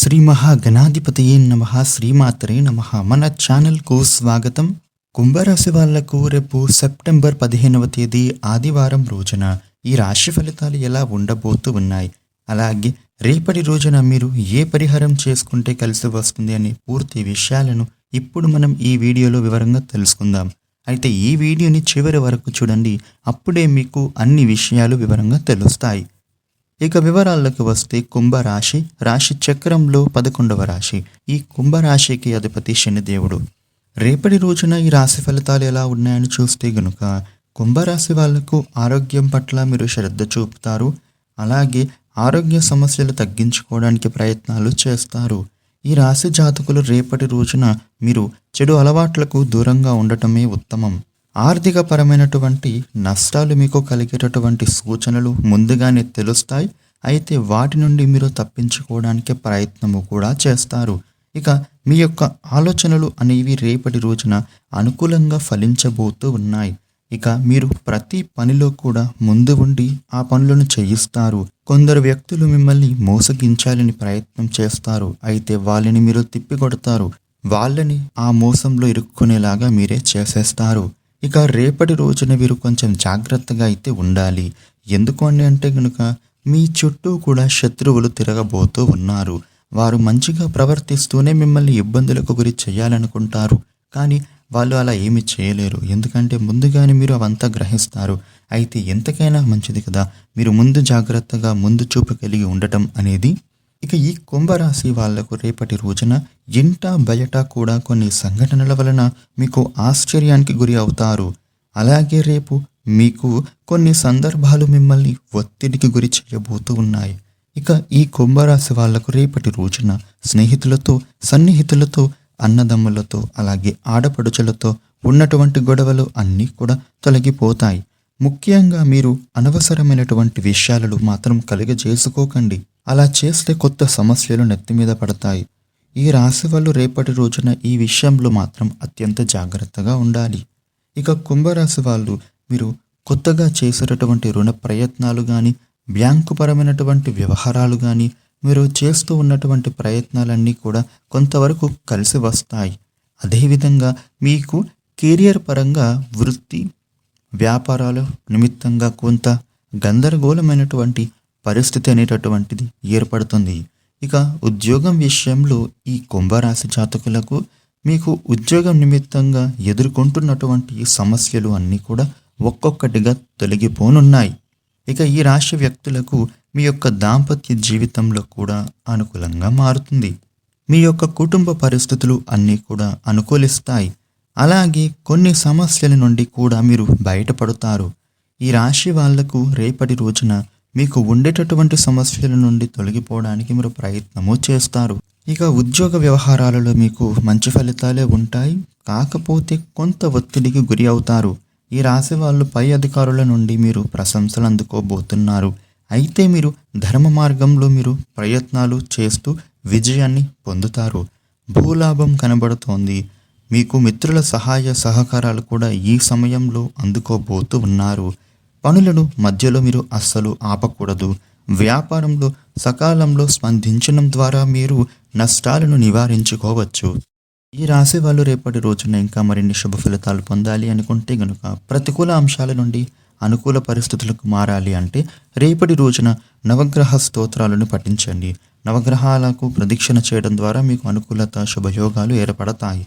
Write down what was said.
శ్రీ మహాగణాధిపతయే నమ శ్రీమాతరే నమ. మన ఛానల్కు స్వాగతం. కుంభరాశి వాళ్ళకు రేపు సెప్టెంబర్ పదిహేనవ తేదీ ఆదివారం రోజున ఈ రాశి ఫలితాలు ఎలా ఉండబోతూ ఉన్నాయి? అలాగే రేపటి రోజున మీరు ఏ పరిహారం చేసుకుంటే కలిసి వస్తుంది అనే పూర్తి విషయాలను ఇప్పుడు మనం ఈ వీడియోలో వివరంగా తెలుసుకుందాం. అయితే ఈ వీడియోని చివరి వరకు చూడండి. అప్పుడే మీకు అన్ని విషయాలు వివరంగా తెలుస్తాయి. ఇక వివరాల్లోకి వస్తే కుంభరాశి రాశి చక్రంలో పదకొండవ రాశి. ఈ కుంభరాశికి అధిపతి శనిదేవుడు రేపటి రోజున ఈ రాశి ఫలితాలు ఎలా ఉన్నాయని చూస్తే గనుక కుంభరాశి వాళ్ళకు ఆరోగ్యం పట్ల మీరు శ్రద్ధ చూపుతారు. అలాగే ఆరోగ్య సమస్యలు తగ్గించుకోవడానికి ప్రయత్నాలు చేస్తారు. ఈ రాశి జాతకులు రేపటి రోజున మీరు చెడు అలవాట్లకు దూరంగా ఉండటమే ఉత్తమం. ఆర్థికపరమైనటువంటి నష్టాలు మీకు కలిగేటటువంటి సూచనలు ముందుగానే తెలుస్తాయి. అయితే వాటి నుండి మీరు తప్పించుకోవడానికి ప్రయత్నము కూడా చేస్తారు. ఇక మీ యొక్క ఆలోచనలు అనేవి రేపటి రోజున అనుకూలంగా ఫలించబోతూ ఉన్నాయి. ఇక మీరు ప్రతి పనిలో కూడా ముందు ఉండి ఆ పనులను చేయిస్తారు. కొందరు వ్యక్తులు మిమ్మల్ని మోసగించాలని ప్రయత్నం చేస్తారు. అయితే వాళ్ళని మీరు తిప్పికొడతారు. వాళ్ళని ఆ మోసంలో ఇరుక్కునేలాగా మీరే చేసేస్తారు. ఇక రేపటి రోజున వీరు కొంచెం జాగ్రత్తగా అయితే ఉండాలి. ఎందుకు అని అంటే కనుక మీ చుట్టూ కూడా శత్రువులు తిరగబోతూ ఉన్నారు. వారు మంచిగా ప్రవర్తిస్తూనే మిమ్మల్ని ఇబ్బందులకు గురి చేయాలనుకుంటారు. కానీ వాళ్ళు అలా ఏమి చేయలేరు. ఎందుకంటే ముందుగానే మీరు అవంతా గ్రహిస్తారు. అయితే ఎంతకైనా మంచిది కదా. మీరు ముందు జాగ్రత్తగా ముందు చూపు కలిగి ఉండటం అనేది ఇక ఈ కుంభరాశి వాళ్ళకు రేపటి రోజున ఇంట బయట కూడా కొన్ని సంఘటనల వలన మీకు ఆశ్చర్యానికి గురి అవుతారు. అలాగే రేపు మీకు కొన్ని సందర్భాలు మిమ్మల్ని ఒత్తిడికి గురి చేయబోతూ ఉన్నాయి. ఇక ఈ కుంభరాశి వాళ్ళకు రేపటి రోజున స్నేహితులతో సన్నిహితులతో అన్నదమ్ములతో అలాగే ఆడపడుచులతో ఉన్నటువంటి గొడవలు అన్నీ కూడా తొలగిపోతాయి. ముఖ్యంగా మీరు అనవసరమైనటువంటి విషయాలను మాత్రం కలిగజేసుకోకండి. అలా చేస్తే కొత్త సమస్యలు నెత్తి మీద పడతాయి. ఈ రాశి వాళ్ళు రేపటి రోజున ఈ విషయంలో మాత్రం అత్యంత జాగ్రత్తగా ఉండాలి. ఇక కుంభరాశి వాళ్ళు మీరు కొత్తగా చేసేటటువంటి రుణ ప్రయత్నాలు కానీ బ్యాంకు పరమైనటువంటి వ్యవహారాలు కానీ మీరు చేస్తూ ఉన్నటువంటి ప్రయత్నాలన్నీ కూడా కొంతవరకు కలిసి వస్తాయి. అదేవిధంగా మీకు కెరియర్ పరంగా వృత్తి వ్యాపారాల నిమిత్తంగా కొంత గందరగోళమైనటువంటి పరిస్థితి అనేటటువంటిది ఏర్పడుతుంది. ఇక ఉద్యోగం విషయంలో ఈ కుంభరాశి జాతకులకు మీకు ఉద్యోగం నిమిత్తంగా ఎదుర్కొంటున్నటువంటి సమస్యలు అన్నీ కూడా ఒక్కొక్కటిగా తొలగిపోనున్నాయి. ఇక ఈ రాశి వ్యక్తులకు మీ యొక్క దాంపత్య జీవితంలో కూడా అనుకూలంగా మారుతుంది. మీ యొక్క కుటుంబ పరిస్థితులు అన్నీ కూడా అనుకూలిస్తాయి. అలాగే కొన్ని సమస్యల నుండి కూడా మీరు బయటపడతారు. ఈ రాశి వాళ్ళకు రేపటి రోజున మీకు ఉండేటటువంటి సమస్యల నుండి తొలగిపోవడానికి మీరు ప్రయత్నము చేస్తారు. ఇక ఉద్యోగ వ్యవహారాలలో మీకు మంచి ఫలితాలే ఉంటాయి. కాకపోతే కొంత ఒత్తిడికి గురి అవుతారు. ఈ రాశి వాళ్ళు పై అధికారుల నుండి మీరు ప్రశంసలు అందుకోబోతున్నారు. అయితే మీరు ధర్మ మార్గంలో మీరు ప్రయత్నాలు చేస్తూ విజయాన్ని పొందుతారు. భూలాభం కనబడుతోంది. మీకు మిత్రుల సహాయ సహకారాలు కూడా ఈ సమయంలో అందుకోబోతూ ఉన్నారు. పనులను మధ్యలో మీరు అస్సలు ఆపకూడదు. వ్యాపారంలో సకాలంలో స్పందించడం ద్వారా మీరు నష్టాలను నివారించుకోవచ్చు. ఈ రాశి వాళ్ళు రేపటి రోజున ఇంకా మరిన్ని శుభ ఫలితాలు పొందాలి అనుకుంటే గనుక ప్రతికూల అంశాల నుండి అనుకూల పరిస్థితులకు మారాలి అంటే రేపటి రోజున నవగ్రహ స్తోత్రాలను పఠించండి. నవగ్రహాలకు ప్రదక్షిణ చేయడం ద్వారా మీకు అనుకూలత శుభయోగాలు ఏర్పడతాయి.